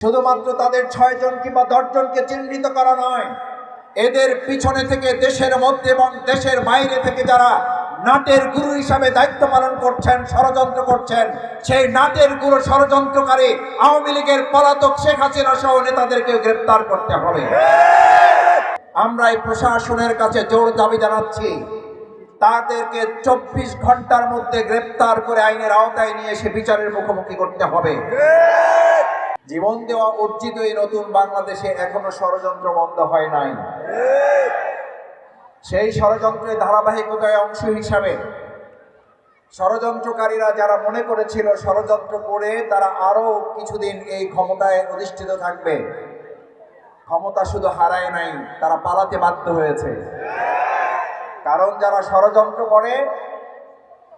শুধুমাত্র তাদের ছয় জন কিংবা দশ জনকে চিহ্নিত করা নয়, এদের পিছনে থেকে দেশের মধ্যে এবং দেশের বাইরে থেকে যারা নাটের গুরু হিসাবে দায়িত্ব পালন করছেন, ষড়যন্ত্র করছেন, সেই নাটের গুরু ষড়যন্ত্রকারী আওয়ামী লীগের পলাতক শেখ হাসিনা সহ নেতাদেরকে গ্রেপ্তার করতে হবে। আমরা এই প্রশাসনের কাছে জোর দাবি জানাচ্ছি, তাদেরকে চব্বিশ ঘণ্টার মধ্যে গ্রেপ্তার করে আইনের আওতায় নিয়ে এসে বিচারের মুখোমুখি করতে হবে। জীবন দেওয়া অর্জিত এই নতুন বাংলাদেশে এখনও ষড়যন্ত্র বন্ধ হয় নাই। সেই ষড়যন্ত্রের ধারাবাহিকতায় অংশ হিসাবে ষড়যন্ত্রকারীরা যারা মনে করেছিল ষড়যন্ত্র করে তারা আরও কিছুদিন এই ক্ষমতায় অধিষ্ঠিত থাকবে। ক্ষমতা শুধু হারায় নাই, তারা পালাতে বাধ্য হয়েছে। কারণ যারা ষড়যন্ত্র করে,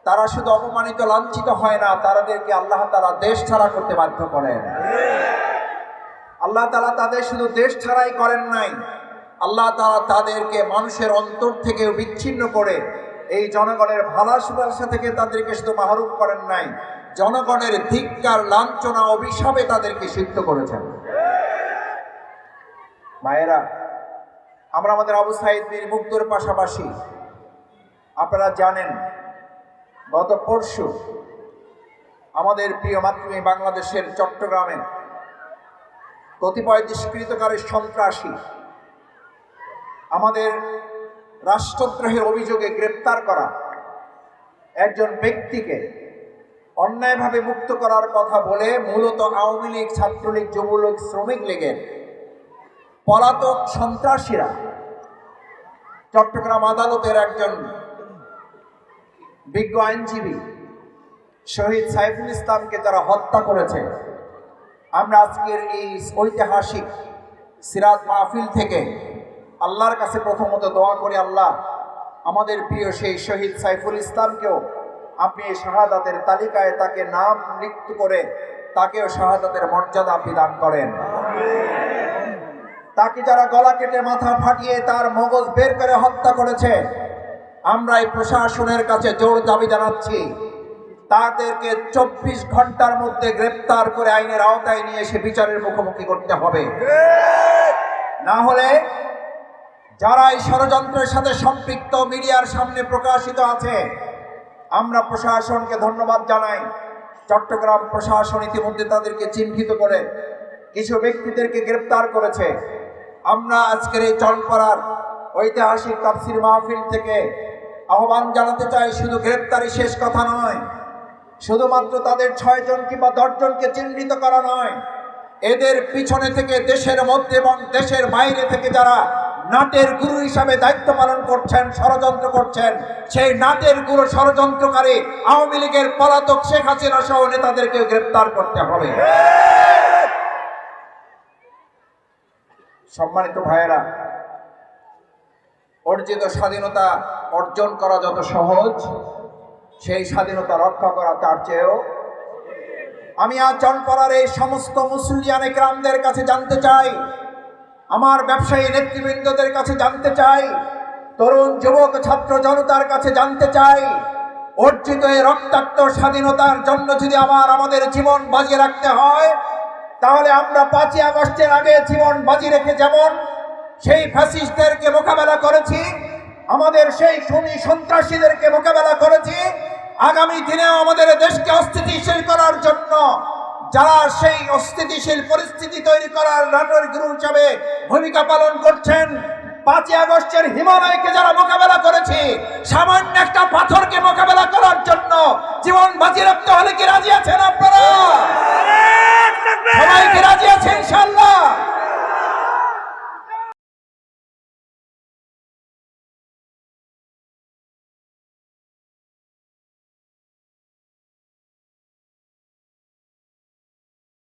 তারা শুধু অপমানিত, লাঞ্ছিত হয় না তাদেরকে আল্লাহ তারা দেশ ছাড়া করতে বাধ্য করেন। আল্লাহ তালা তাদের শুধু দেশ ছাড়াই করেন নাই। আল্লাহ তালা তাদেরকে মানুষের অন্তর থেকে বিচ্ছিন্ন করে এই জনগণের ভালা ভালাসুবাসা থেকে তাদেরকে শুধু মাহরুম করেন নাই, জনগণের ধিক্কার, লাঞ্ছনা, অভিশাপে তাদেরকে সিদ্ধ করেছেন। ভাইয়েরা আমরা আমাদের বীর মুক্তর পাশাপাশি আপনারা জানেন, গত পরশু আমাদের প্রিয় মাতৃভূমি বাংলাদেশের চট্টগ্রামে কতিপয় দুষ্কৃতকারী সন্ত্রাসী আমাদের রাষ্ট্রদ্রোহের অভিযোগে গ্রেপ্তার করা একজন ব্যক্তিকে অন্যায়ভাবে মুক্ত করার কথা বলে মূলত আওয়ামী লীগ, ছাত্রলীগ, যুবলীগ, শ্রমিক লীগের পলাতক সন্ত্রাসীরা চট্টগ্রাম আদালতের একজন বিজ্ঞ আইনজীবী শহীদ সাইফুল ইসলামকে যারা হত্যা করেছে আমরা আজকের এই ঐতিহাসিক সিরাজ মাহফিল থেকে আল্লাহর কাছে প্রথমত দোয়া করে আল্লাহ, আমাদের প্রিয় সেই শহীদ সাইফুল ইসলামকেও আপনি শাহাদাতের তালিকায় তাকে নাম লিপ্ত করে তাকেও শাহাদাতের মর্যাদা আপনি দান করেন। তাকে যারা গলা কেটে মাথা ফাটিয়ে তার মগজ বের করে হত্যা করেছে আমরা এই প্রশাসনের কাছে জোর দাবি জানাচ্ছি। তাদেরকে চব্বিশ ঘণ্টার মধ্যে গ্রেপ্তার করে আইনের আওতায় নিয়ে এসে বিচারের মুখোমুখি করতে হবে। না হলে যারা এই ষড়যন্ত্রের সাথে সম্পৃক্ত মিডিয়ার সামনে প্রকাশিত আছে আমরা প্রশাসনকে ধন্যবাদ জানাই। চট্টগ্রাম প্রশাসন ইতিমধ্যে তাদেরকে চিহ্নিত করে কিছু ব্যক্তিদেরকে গ্রেপ্তার করেছে। আমরা আজকের এই চলপাড়ার ঐতিহাসিক তাফসির মাহফিল থেকে আহ্বান জানাতে চাই শুধু গ্রেপ্তারি শেষ কথা নয় শুধুমাত্র তাদের ছয় জন কিংবা দশ জনকে চিহ্নিত করা নয়, এদের পিছনে থেকে দেশের মধ্যে এবং দেশের বাইরে থেকে যারা নাটের গুরু হিসাবে দায়িত্ব পালন করছেন, ষড়যন্ত্র করছেন, সেই নাটের গুরু ষড়যন্ত্রকারী আওয়ামী লীগের পলাতক শেখ হাসিনা সহ নেতাদেরকে গ্রেপ্তার করতে হবে। সম্মানিত ভাইয়েরা, অর্জিত স্বাধীনতা অর্জন করা যত সহজ সেই স্বাধীনতা রক্ষা করা তার চেয়েও। আমি আজ জনপড়ার এই সমস্ত মুসলিয়ান গ্রামদের কাছে জানতে চাই, আমার ব্যবসায়ী নেতৃবৃন্দদের কাছে জানতে চাই, তরুণ যুবক ছাত্র জনতার কাছে জানতে চাই, অর্জিত এই রক্তাক্ত স্বাধীনতার জন্য যদি আমার, আমাদের জীবন বাজিয়ে রাখতে হয়, তাহলে আমরা পাঁচই আগস্টের আগে জীবন বাজি রেখে যেমন সেই ফ্যাসিস্টদেরকে মোকাবেলা করেছি, আমাদের সেই সুনি সন্ত্রাসীদেরকে মোকাবেলা করেছি আগামী দিনেও আমাদের দেশকে অস্থিতিশীল করার জন্য, যারা সেই অস্থিতিশীল পরিস্থিতি তৈরি করার নাটোর গুরু হিসাবে ভূমিকা পালন করছেন, পাঁচই আগস্টের হিমালয়কে যারা মোকাবেলা করেছি, সামান্য একটা পাথরকে মোকাবেলা করার জন্য জীবন বাজি রাখতে হলে কি রাজি আছেন আপনারা?